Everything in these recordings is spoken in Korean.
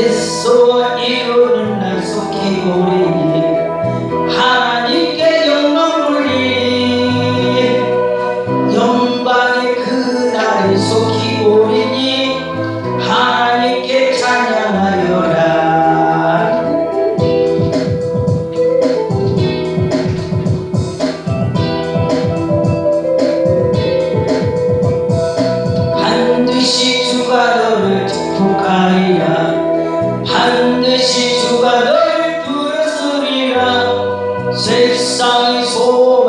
pessoa e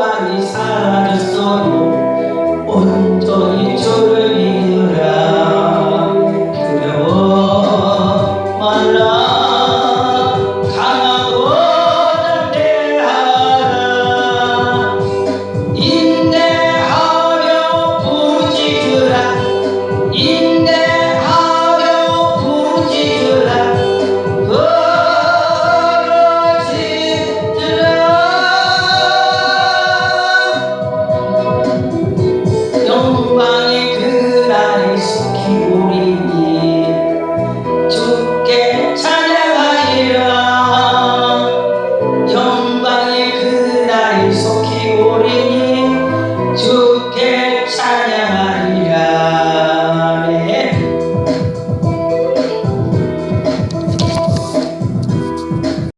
많이 사라졌어도 온전히 저를 믿으라. 두려워 말라. করে চলে